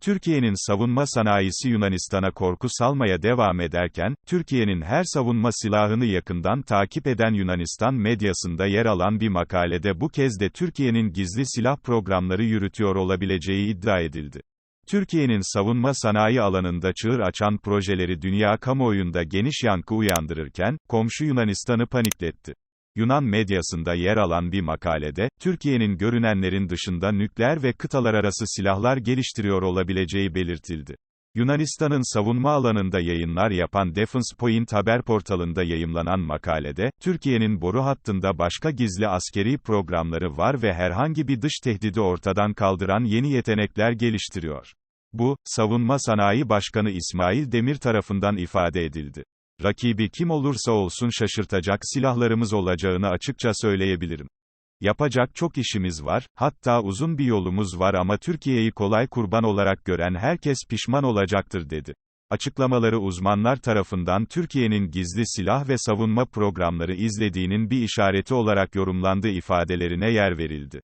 Türkiye'nin savunma sanayisi Yunanistan'a korku salmaya devam ederken, Türkiye'nin her savunma silahını yakından takip eden Yunanistan medyasında yer alan bir makalede bu kez de Türkiye'nin gizli silah programları yürütüyor olabileceği iddia edildi. Türkiye'nin savunma sanayi alanında çığır açan projeleri dünya kamuoyunda geniş yankı uyandırırken, komşu Yunanistan'ı panikletti. Yunan medyasında yer alan bir makalede, Türkiye'nin görünenlerin dışında nükleer ve kıtalar arası silahlar geliştiriyor olabileceği belirtildi. Yunanistan'ın savunma alanında yayınlar yapan Defense Point haber portalında yayımlanan makalede, Türkiye'nin boru hattında başka gizli askeri programları var ve herhangi bir dış tehdidi ortadan kaldıran yeni yetenekler geliştiriyor. Bu, Savunma Sanayi Başkanı İsmail Demir tarafından ifade edildi. Rakibi kim olursa olsun şaşırtacak silahlarımız olacağını açıkça söyleyebilirim. Yapacak çok işimiz var, hatta uzun bir yolumuz var ama Türkiye'yi kolay kurban olarak gören herkes pişman olacaktır dedi. Açıklamaları uzmanlar tarafından Türkiye'nin gizli silah ve savunma programları izlediğinin bir işareti olarak yorumlandığı ifadelerine yer verildi.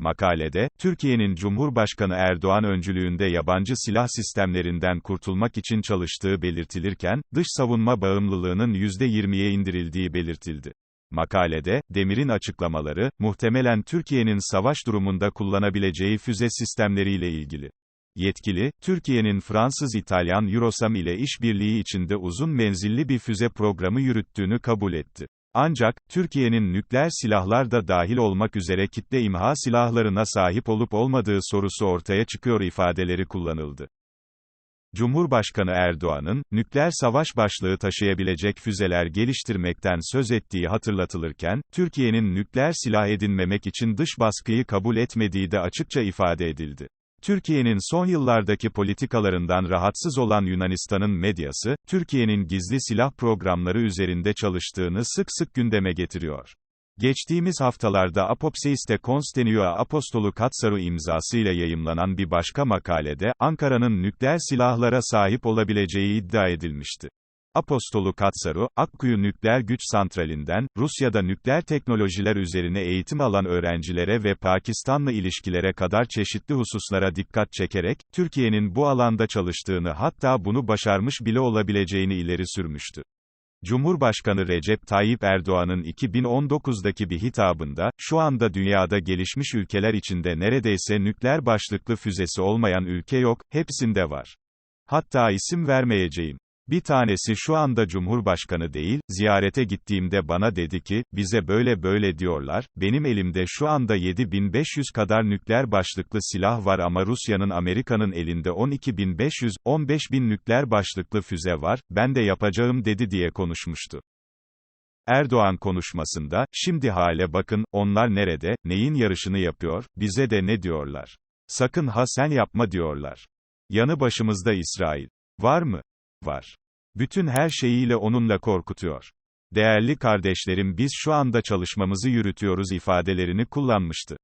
Makalede, Türkiye'nin Cumhurbaşkanı Erdoğan öncülüğünde yabancı silah sistemlerinden kurtulmak için çalıştığı belirtilirken, dış savunma bağımlılığının %20'ye indirildiği belirtildi. Makalede, Demir'in açıklamaları, muhtemelen Türkiye'nin savaş durumunda kullanabileceği füze sistemleriyle ilgili. Yetkili, Türkiye'nin Fransız-İtalyan Eurosam ile işbirliği içinde uzun menzilli bir füze programı yürüttüğünü kabul etti. Ancak, Türkiye'nin nükleer silahlar da dahil olmak üzere kitle imha silahlarına sahip olup olmadığı sorusu ortaya çıkıyor ifadeleri kullanıldı. Cumhurbaşkanı Erdoğan'ın, nükleer savaş başlığı taşıyabilecek füzeler geliştirmekten söz ettiği hatırlatılırken, Türkiye'nin nükleer silah edinmemek için dış baskıyı kabul etmediği de açıkça ifade edildi. Türkiye'nin son yıllardaki politikalarından rahatsız olan Yunanistan'ın medyası, Türkiye'nin gizli silah programları üzerinde çalıştığını sık sık gündeme getiriyor. Geçtiğimiz haftalarda Apopseiste Konstenioa Apostolu Katsaru imzasıyla yayımlanan bir başka makalede, Ankara'nın nükleer silahlara sahip olabileceği iddia edilmişti. Apostolu Katsaru, Akkuyu Nükleer Güç Santralinden, Rusya'da nükleer teknolojiler üzerine eğitim alan öğrencilere ve Pakistan'la ilişkilere kadar çeşitli hususlara dikkat çekerek, Türkiye'nin bu alanda çalıştığını hatta bunu başarmış bile olabileceğini ileri sürmüştü. Cumhurbaşkanı Recep Tayyip Erdoğan'ın 2019'daki bir hitabında, şu anda dünyada gelişmiş ülkeler içinde neredeyse nükleer başlıklı füzesi olmayan ülke yok, hepsinde var. Hatta isim vermeyeceğim. Bir tanesi şu anda Cumhurbaşkanı değil, ziyarete gittiğimde bana dedi ki, bize böyle böyle diyorlar, benim elimde şu anda 7500 kadar nükleer başlıklı silah var ama Rusya'nın Amerika'nın elinde 12500, 15000 nükleer başlıklı füze var, ben de yapacağım dedi diye konuşmuştu. Erdoğan konuşmasında, şimdi hale bakın, onlar nerede, neyin yarışını yapıyor, bize de ne diyorlar. Sakın ha sen yapma diyorlar. Yanı başımızda İsrail. Var mı? Var. Bütün her şeyiyle onunla korkutuyor. Değerli kardeşlerim biz şu anda çalışmamızı yürütüyoruz ifadelerini kullanmıştı.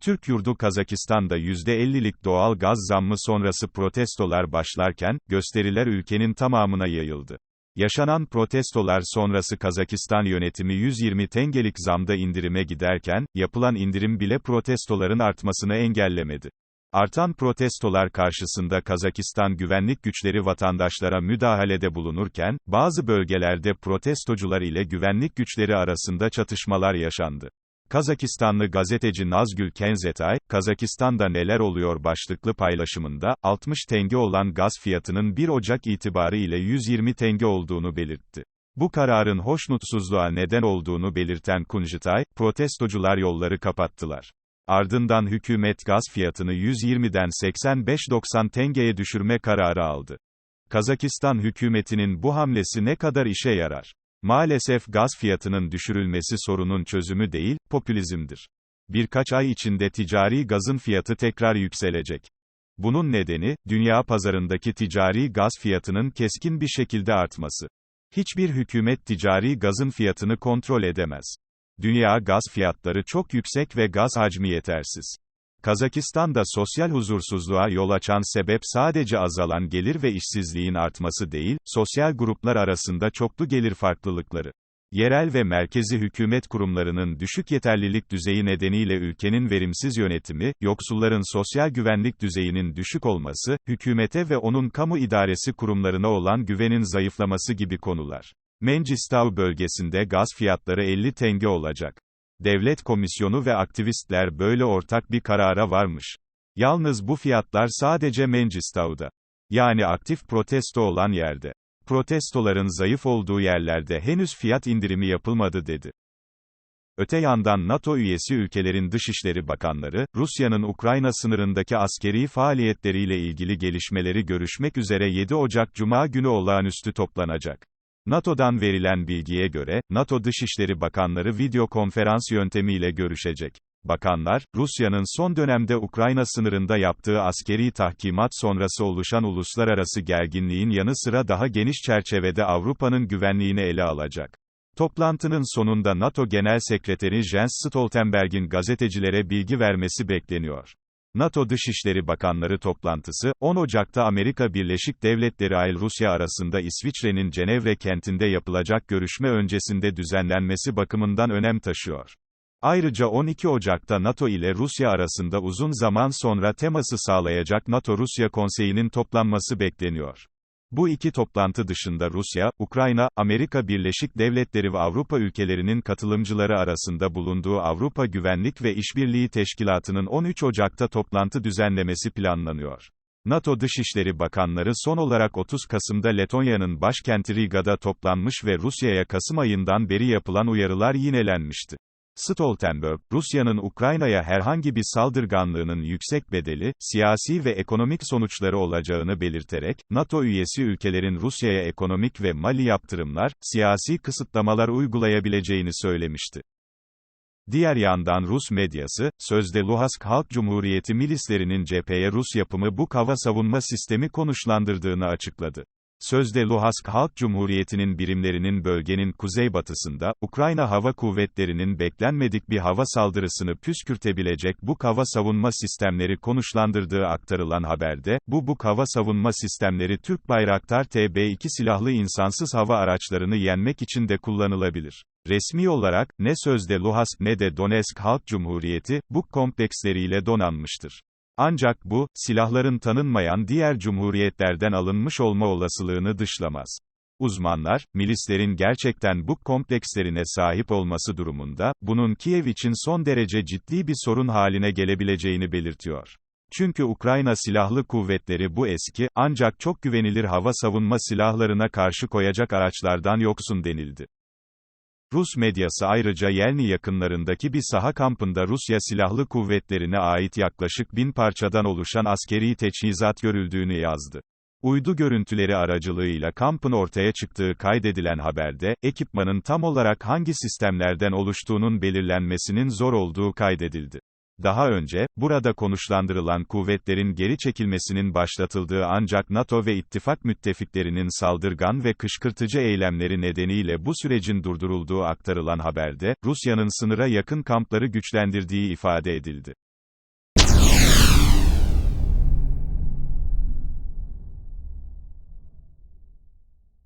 Türk yurdu Kazakistan'da %50'lik doğal gaz zammı sonrası protestolar başlarken, gösteriler ülkenin tamamına yayıldı. Yaşanan protestolar sonrası Kazakistan yönetimi 120 tengelik zamda indirime giderken, yapılan indirim bile protestoların artmasını engellemedi. Artan protestolar karşısında Kazakistan güvenlik güçleri vatandaşlara müdahalede bulunurken, bazı bölgelerde protestocular ile güvenlik güçleri arasında çatışmalar yaşandı. Kazakistanlı gazeteci Nazgül Kenzetay, Kazakistan'da neler oluyor başlıklı paylaşımında, 60 tenge olan gaz fiyatının 1 Ocak itibarı ile 120 tenge olduğunu belirtti. Bu kararın hoşnutsuzluğa neden olduğunu belirten Kunjitay, protestocular yolları kapattılar. Ardından hükümet gaz fiyatını 120'den 85-90 tengeye düşürme kararı aldı. Kazakistan hükümetinin bu hamlesi ne kadar işe yarar? Maalesef gaz fiyatının düşürülmesi sorunun çözümü değil, popülizmdir. Birkaç ay içinde ticari gazın fiyatı tekrar yükselecek. Bunun nedeni, dünya pazarındaki ticari gaz fiyatının keskin bir şekilde artması. Hiçbir hükümet ticari gazın fiyatını kontrol edemez. Dünya gaz fiyatları çok yüksek ve gaz hacmi yetersiz. Kazakistan'da sosyal huzursuzluğa yol açan sebep sadece azalan gelir ve işsizliğin artması değil, sosyal gruplar arasında çoklu gelir farklılıkları. Yerel ve merkezi hükümet kurumlarının düşük yeterlilik düzeyi nedeniyle ülkenin verimsiz yönetimi, yoksulların sosyal güvenlik düzeyinin düşük olması, hükümete ve onun kamu idaresi kurumlarına olan güvenin zayıflaması gibi konular. Mengistav bölgesinde gaz fiyatları 50 tenge olacak. Devlet komisyonu ve aktivistler böyle ortak bir karara varmış. Yalnız bu fiyatlar sadece Mengistav'da. Yani aktif protesto olan yerde. Protestoların zayıf olduğu yerlerde henüz fiyat indirimi yapılmadı dedi. Öte yandan NATO üyesi ülkelerin dışişleri bakanları, Rusya'nın Ukrayna sınırındaki askeri faaliyetleriyle ilgili gelişmeleri görüşmek üzere 7 Ocak Cuma günü olağanüstü toplanacak. NATO'dan verilen bilgiye göre, NATO Dışişleri Bakanları video konferans yöntemiyle görüşecek. Bakanlar, Rusya'nın son dönemde Ukrayna sınırında yaptığı askeri tahkimat sonrası oluşan uluslararası gerginliğin yanı sıra daha geniş çerçevede Avrupa'nın güvenliğini ele alacak. Toplantının sonunda NATO Genel Sekreteri Jens Stoltenberg'in gazetecilere bilgi vermesi bekleniyor. NATO Dışişleri Bakanları toplantısı, 10 Ocak'ta Amerika Birleşik Devletleri ile Rusya arasında İsviçre'nin Cenevre kentinde yapılacak görüşme öncesinde düzenlenmesi bakımından önem taşıyor. Ayrıca 12 Ocak'ta NATO ile Rusya arasında uzun zaman sonra teması sağlayacak NATO-Rusya Konseyi'nin toplanması bekleniyor. Bu iki toplantı dışında Rusya, Ukrayna, Amerika Birleşik Devletleri ve Avrupa ülkelerinin katılımcıları arasında bulunduğu Avrupa Güvenlik ve İşbirliği Teşkilatı'nın 13 Ocak'ta toplantı düzenlemesi planlanıyor. NATO Dışişleri Bakanları son olarak 30 Kasım'da Letonya'nın başkenti Riga'da toplanmış ve Rusya'ya Kasım ayından beri yapılan uyarılar yinelenmişti. Stoltenberg, Rusya'nın Ukrayna'ya herhangi bir saldırganlığının yüksek bedeli, siyasi ve ekonomik sonuçları olacağını belirterek, NATO üyesi ülkelerin Rusya'ya ekonomik ve mali yaptırımlar, siyasi kısıtlamalar uygulayabileceğini söylemişti. Diğer yandan Rus medyası, sözde Luhansk Halk Cumhuriyeti milislerinin cepheye Rus yapımı bu hava savunma sistemi konuşlandırdığını açıkladı. Sözde Luhansk Halk Cumhuriyeti'nin birimlerinin bölgenin kuzeybatısında, Ukrayna Hava Kuvvetleri'nin beklenmedik bir hava saldırısını püskürtebilecek bu hava savunma sistemleri konuşlandırdığı aktarılan haberde, bu bu hava savunma sistemleri Türk Bayraktar TB2 silahlı insansız hava araçlarını yenmek için de kullanılabilir. Resmi olarak, ne sözde Luhansk ne de Donetsk Halk Cumhuriyeti, bu kompleksleriyle donanmıştır. Ancak bu, silahların tanınmayan diğer cumhuriyetlerden alınmış olma olasılığını dışlamaz. Uzmanlar, milislerin gerçekten bu komplekslerine sahip olması durumunda, bunun Kiev için son derece ciddi bir sorun haline gelebileceğini belirtiyor. Çünkü Ukrayna Silahlı Kuvvetleri bu eski, ancak çok güvenilir hava savunma silahlarına karşı koyacak araçlardan yoksun denildi. Rus medyası ayrıca Yelni yakınlarındaki bir saha kampında Rusya Silahlı Kuvvetlerine ait yaklaşık bin parçadan oluşan askeri teçhizat görüldüğünü yazdı. Uydu görüntüleri aracılığıyla kampın ortaya çıktığı kaydedilen haberde, ekipmanın tam olarak hangi sistemlerden oluştuğunun belirlenmesinin zor olduğu kaydedildi. Daha önce, burada konuşlandırılan kuvvetlerin geri çekilmesinin başlatıldığı ancak NATO ve ittifak müttefiklerinin saldırgan ve kışkırtıcı eylemleri nedeniyle bu sürecin durdurulduğu aktarılan haberde, Rusya'nın sınıra yakın kampları güçlendirdiği ifade edildi.